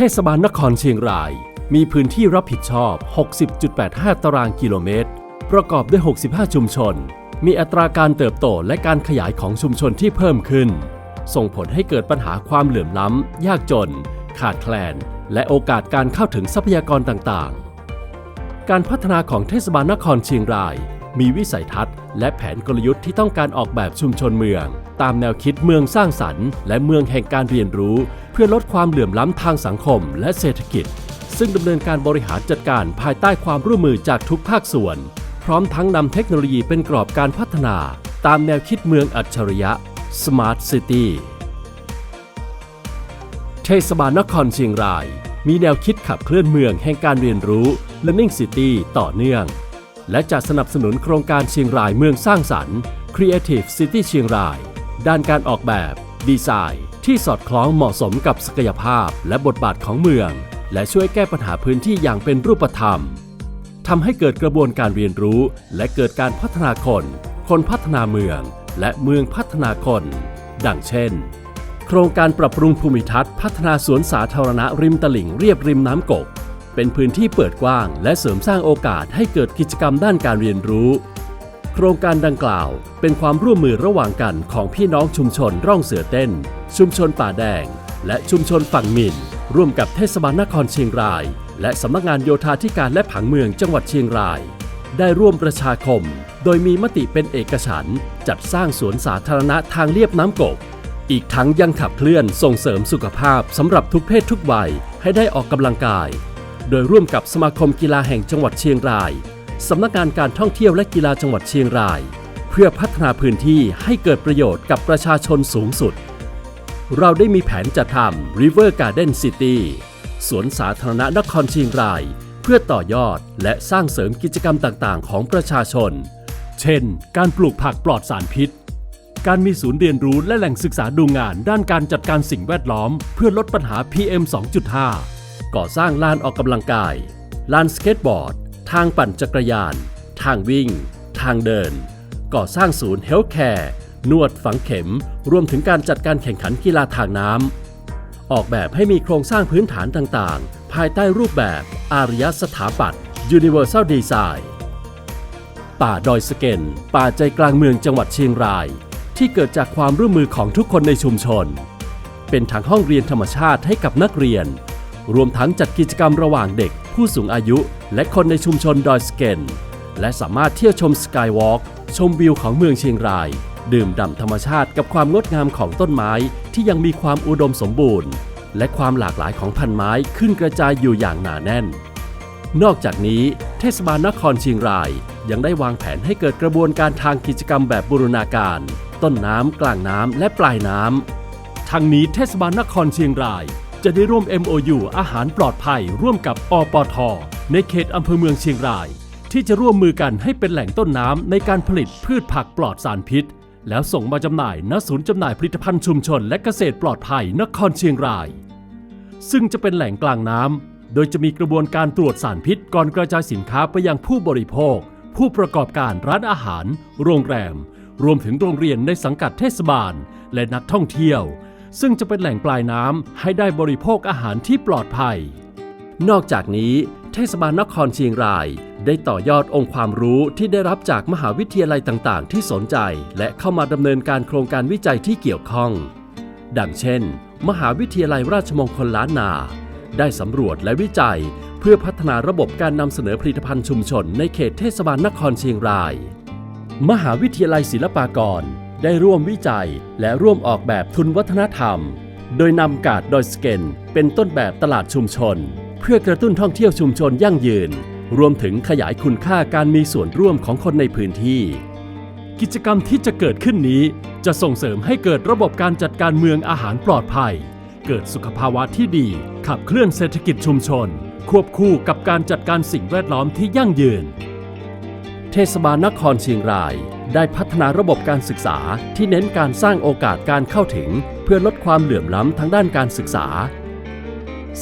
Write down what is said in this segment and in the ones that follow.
เทศบาลนครเชียงราย มีพื้นที่รับผิดชอบ 60.85 ตารางกิโลเมตร ประกอบด้วย 65 ชุมชน มีอัตราการเติบโตและการขยายของชุมชนที่เพิ่มขึ้น ส่งผลให้เกิดปัญหาความเหลื่อมล้ำ ยากจน ขาดแคลน และโอกาสการเข้าถึงทรัพยากรต่างๆ การพัฒนาของเทศบาลนครเชียงราย มีวิสัยทัศน์ และแผนกลยุทธ์ที่ต้องการออกแบบชุมชนเมือง ตามแนวคิดเมืองสร้างสรรค์ และเมืองแห่งการเรียนรู้ เพื่อลดความเหลื่อมล้ำทางสังคมและเศรษฐกิจ ซึ่งดำเนินการบริหารจัดการภายใต้ความร่วมมือจากทุกภาคส่วน พร้อมทั้งนำเทคโนโลยีเป็นกรอบการพัฒนา ตามแนวคิดเมืองอัจฉริยะ Smart City เทศบาลนครเชียงราย มีแนวคิดขับเคลื่อนเมืองแห่งการเรียนรู้ Learning City ต่อเนื่อง และจะสนับสนุนโครงการเชียงรายเมืองสร้างสรรค์ Creative City เชียงราย ด้านการออกแบบ ดีไซน์ ที่สอดคล้องเหมาะสมกับศักยภาพและบทบาทของเมือง และช่วยแก้ปัญหาพื้นที่อย่างเป็นรูปธรรมทำให้เกิดกระบวนการเรียนรู้ และเกิดการพัฒนาคน คนพัฒนาเมือง และเมืองพัฒนาคน ดังเช่น โครงการปรับปรุงภูมิทัศน์ พัฒนาสวนสาธารณะริมตลิ่งเรียบริมน้ำกก เป็นพื้นที่เปิดกว้าง และเสริมสร้างโอกาสให้เกิดกิจกรรมด้านการเรียนรู้ โครงการดังกล่าว เป็นความร่วมมือระหว่างกันของพี่น้องชุมชนร่องเสือเต้น ชุมชนป่าแดง และชุมชนฝั่งมินร่วมกับเทศบาลนครเชียงราย และสำนักงานโยธาธิการและผังเมืองจังหวัดเชียงราย ได้ร่วมประชาคม โดยมีมติเป็นเอกฉันจัดสร้างสวนสาธารณะทางเลียบน้ำกกอีกทั้งยังขับเคลื่อนส่งเสริมสุขภาพสำหรับทุกเพศทุกวัยให้ได้ออกกำลังกาย โดยร่วมกับสมาคมกีฬาแห่งจังหวัดเชียงราย สำนักงานการท่องเที่ยวและกีฬาจังหวัดเชียงราย เพื่อพัฒนาพื้นที่ให้เกิดประโยชน์กับประชาชนสูงสุด เราได้มีแผนจะทำ River Garden City สวนสาธารณะนครเชียงราย เพื่อต่อยอดและสร้างเสริมกิจกรรมต่างๆ ของประชาชน เช่น การปลูกผักปลอดสารพิษ การมีศูนย์เรียนรู้และแหล่งศึกษาดูงานด้านการจัดการสิ่งแวดล้อม เพื่อลดปัญหา PM 2.5 ก่อสร้างลานออกกำลังกาย ลานสเก็ตบอร์ด ทางปั่นจักรยาน ทางวิ่ง ทางเดิน ก่อสร้างศูนย์เฮลท์แคร์นวดฝังเข็ม รวมถึงการจัดการแข่งขันกีฬาทางน้ำ ออกแบบให้มีโครงสร้างพื้นฐานต่างๆ ภายใต้รูปแบบอารยสถาปัตย์ Universal Design ป่าดอยสะเก็นป่าใจกลางเมืองจังหวัดเชียงราย ที่เกิดจากความร่วมมือของทุกคนในชุมชน เป็นทางห้องเรียนธรรมชาติให้กับนักเรียน รวมทั้งจัดกิจกรรมระหว่างเด็ก ผู้สูงอายุ และคนในชุมชนดอยสเกนและสามารถเที่ยวชมสกายวอล์กชมวิวของเมืองเชียงราย ดื่มด่ำธรรมชาติกับความงดงามของต้นไม้ที่ยังมีความอุดมสมบูรณ์ และความหลากหลายของพันไม้ขึ้นกระจายอยู่อย่างหนาแน่น นอกจากนี้ เทศบาลนครเชียงราย ยังได้วางแผนให้เกิดกระบวนการทางกิจกรรมแบบบูรณาการ ต้นน้ำกลางน้ำและปลายน้ำทั้งนี้เทศบาลนครเชียงราย จะได้ร่วม MOU อาหารปลอดภัยร่วมกับอปท ในเขตอำเภอเมืองเชียงราย ที่จะร่วมมือกันให้เป็นแหล่งต้นน้ำในการผลิตพืชผักปลอดสารพิษ แล้วส่งมาจำหน่ายณศูนย์จำหน่ายผลิตภัณฑ์ชุมชนและเกษตรปลอดภัยนครเชียงราย ซึ่งจะเป็นแหล่งกลางน้ำโดยจะมีกระบวนการตรวจสารพิษก่อนกระจายสินค้าไปยังผู้บริโภค ผู้ประกอบการร้านอาหาร โรงแรม รวมถึงโรงเรียนในสังกัดเทศบาล และนักท่องเที่ยว ซึ่งจะเป็นแหล่งปลายน้ำให้ได้บริโภคอาหารที่ปลอดภัย นอกจากนี้ เทศบาลนครเชียงราย ได้ต่อยอดองค์ความรู้ที่ได้รับจากมหาวิทยาลัยต่าง ๆ ที่สนใจ และเข้ามาดำเนินการโครงการวิจัยที่เกี่ยวข้อง ดังเช่น มหาวิทยาลัยราชมงคลล้านนา ได้สำรวจและวิจัย เพื่อพัฒนาระบบการนำเสนอผลิตภัณฑ์ชุมชนในเขตเทศบาลนครเชียงราย มหาวิทยาลัยศิลปากร ได้ร่วมวิจัยและร่วมออกแบบทุนวัฒนธรรม โดยนำกาดดอยสเกนเป็นต้นแบบตลาดชุมชน เพื่อกระตุ้นท่องเที่ยวชุมชนยั่งยืน รวมถึงขยายคุณค่าการมีส่วนร่วมของคนในพื้นที่ กิจกรรมที่จะเกิดขึ้นนี้ จะส่งเสริมให้เกิดระบบการจัดการเมืองอาหารปลอดภัย เกิดสุขภาวะที่ดี ขับเคลื่อนเศรษฐกิจชุมชน ควบคู่กับการจัดการสิ่งแวดล้อมที่ยั่งยืน เทศบาลนครเชียงราย ได้พัฒนาระบบการศึกษาที่เน้นการสร้างโอกาสการเข้าถึง เพื่อลดความเหลื่อมล้ำทางด้านการศึกษา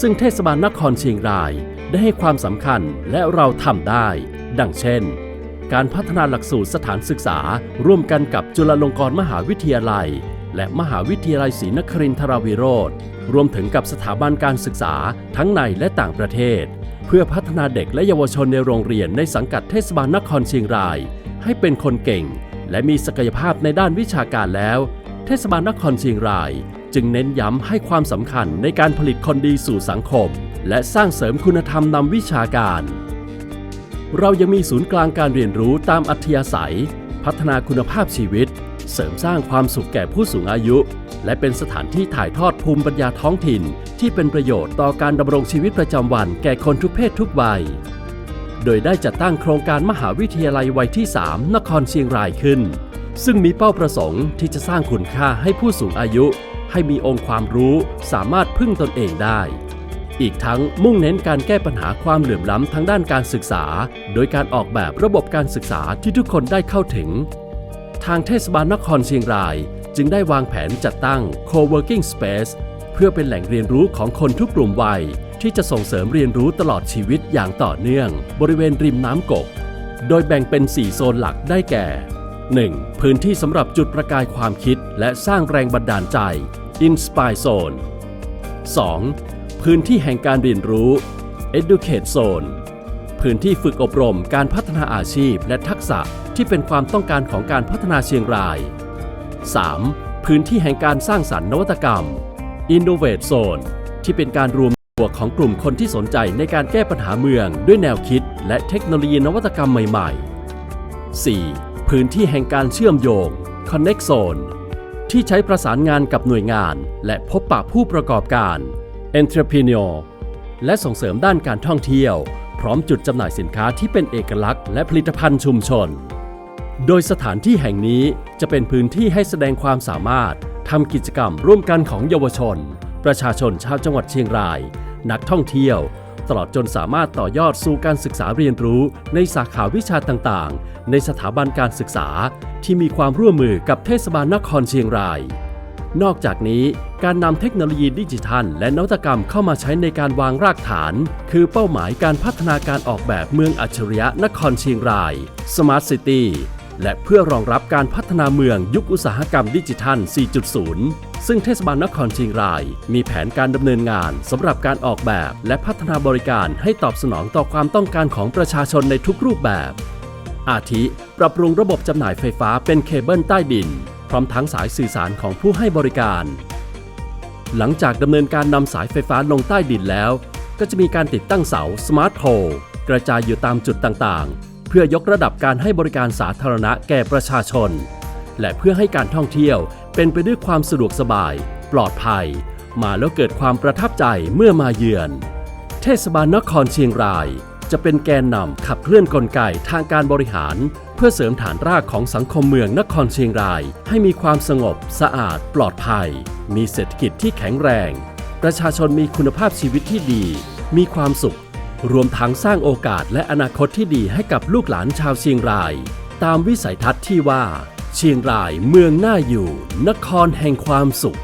ซึ่งเทศบาลนครเชียงรายได้ให้ความสำคัญและเราทำได้ ดังเช่น การพัฒนาหลักสูตรสถานศึกษา ร่วมกันกับจุฬาลงกรณ์มหาวิทยาลัย และมหาวิทยาลัยศรีนครินทราวิโรธรวมถึงกับสถาบันการศึกษาทั้งในและต่างประเทศ เพื่อพัฒนาเด็กและเยาวชนในโรงเรียนในสังกัดเทศบาลนครเชียงราย ให้เป็นคนเก่ง และมีศักยภาพในด้านวิชาการแล้ว เทศบาลนครเชียงราย จึงเน้นย้ำให้ความสำคัญในการผลิตคนดีสู่สังคม และสร้างเสริมคุณธรรมนำวิชาการ เรายังมีศูนย์กลางการเรียนรู้ตามอัธยาศัย พัฒนาคุณภาพชีวิต เสริมสร้างความสุขแก่ผู้สูงอายุ และเป็นสถานที่ถ่ายทอดภูมิปัญญาท้องถิ่น ที่เป็นประโยชน์ต่อการดำรงชีวิตประจำวันแก่คนทุกเพศทุกวัย โดยได้จัดตั้งโครงการมหาวิทยาลัยวัยที่ 3 นครเชียงรายขึ้น ซึ่งมีเป้าประสงค์ที่จะสร้างคุณค่าให้ผู้สูงอายุ ให้มีองค์ความรู้สามารถพึ่งตนเองได้อีกทั้งมุ่งเน้นการแก้ปัญหาความเหลื่อมล้ำทางด้านการศึกษา โดยการออกแบบระบบการศึกษาที่ทุกคนได้เข้าถึง ทางเทศบาลนครเชียงราย จึงได้วางแผนจัดตั้ง Co-working Space เพื่อเป็นแหล่งเรียนรู้ของคนทุกกลุ่มวัย ที่จะส่งเสริมเรียนรู้ตลอดชีวิตอย่างต่อเนื่อง บริเวณริมน้ำกก โดยแบ่งเป็น 4 โซนหลักได้แก่ 1. พื้นที่สำหรับจุดประกายความคิดและสร้างแรงบันดาลใจ Inspire Zone 2. พื้นที่แห่งการเรียนรู้ Educate Zone พื้นที่ฝึกอบรมการพัฒนาอาชีพและทักษะ ที่เป็นความต้องการของการพัฒนาเชียงราย 3. พื้นที่แห่งการสร้างสรรค์นวัตกรรม Innovate Zone ที่เป็นการรวมตัวของกลุ่มคนที่สนใจในการแก้ปัญหาเมืองด้วยแนวคิด และเทคโนโลยีนวัตกรรมใหม่ ๆ 4. พื้นที่แห่งการเชื่อมโยง Connect Zone ที่ใช้ประสานงานกับหน่วยงาน และพบปะผู้ประกอบการ Entrepreneur และส่งเสริมด้านการท่องเที่ยว พร้อมจุดจำหน่ายสินค้าที่เป็นเอกลักษณ์และผลิตภัณฑ์ชุมชน โดยสถานที่แห่งนี้จะเป็นพื้นที่ให้แสดงความสามารถทำกิจกรรมร่วมกันของเยาวชน ประชาชนชาวจังหวัดเชียงราย นักท่องเที่ยว ตลอดจนสามารถต่อยอดสู่การศึกษาเรียนรู้ในสาขาวิชาต่างๆ ในสถาบันการศึกษาที่มีความร่วมมือกับเทศบาลนครเชียงราย นอกจากนี้การนำเทคโนโลยีดิจิทัล และนวัตกรรมเข้ามาใช้ในการวางรากฐาน คือเป้าหมายการพัฒนาการออกแบบเมืองอัจฉริยะนครเชียงราย Smart City และเพื่อรองรับการพัฒนาเมืองยุคอุตสาหกรรมดิจิทัล 4.0 ซึ่งเทศบาลนครเชียงราย มีแผนการดำเนินงานสำหรับการออกแบบ และพัฒนาบริการให้ตอบสนองต่อความต้องการของประชาชนในทุกรูปแบบ อาทิ ปรับปรุงระบบจำหน่ายไฟฟ้าเป็นเคเบิลใต้ดิน พร้อมทั้งสายสื่อสารของผู้ให้บริการ หลังจากดำเนินการนำสายไฟฟ้าลงใต้ดินแล้ว ก็จะมีการติดตั้งเสาสมาร์ทโฮลกระจายอยู่ตามจุดต่างๆ เพื่อยกระดับการให้บริการสาธารณะแก่ประชาชน และเพื่อให้การท่องเที่ยวเป็นไปด้วยความสะดวกสบาย ปลอดภัย มาแล้วเกิดความประทับใจเมื่อมาเยือน เทศบาลนครเชียงราย จะเป็นแกนนำขับเคลื่อนกลไกทางการบริหาร เพื่อเสริมฐานรากของสังคมเมืองนครเชียงราย ให้มีความสงบ สะอาด ปลอดภัย มีเศรษฐกิจที่แข็งแรง ประชาชนมีคุณภาพชีวิตที่ดี มีความสุข รวมทั้งสร้างโอกาสและอนาคตที่ดีให้กับลูกหลานชาวเชียงราย ตามวิสัยทัศน์ที่ว่า เชียงรายเมืองน่าอยู่ นครแห่งความสุข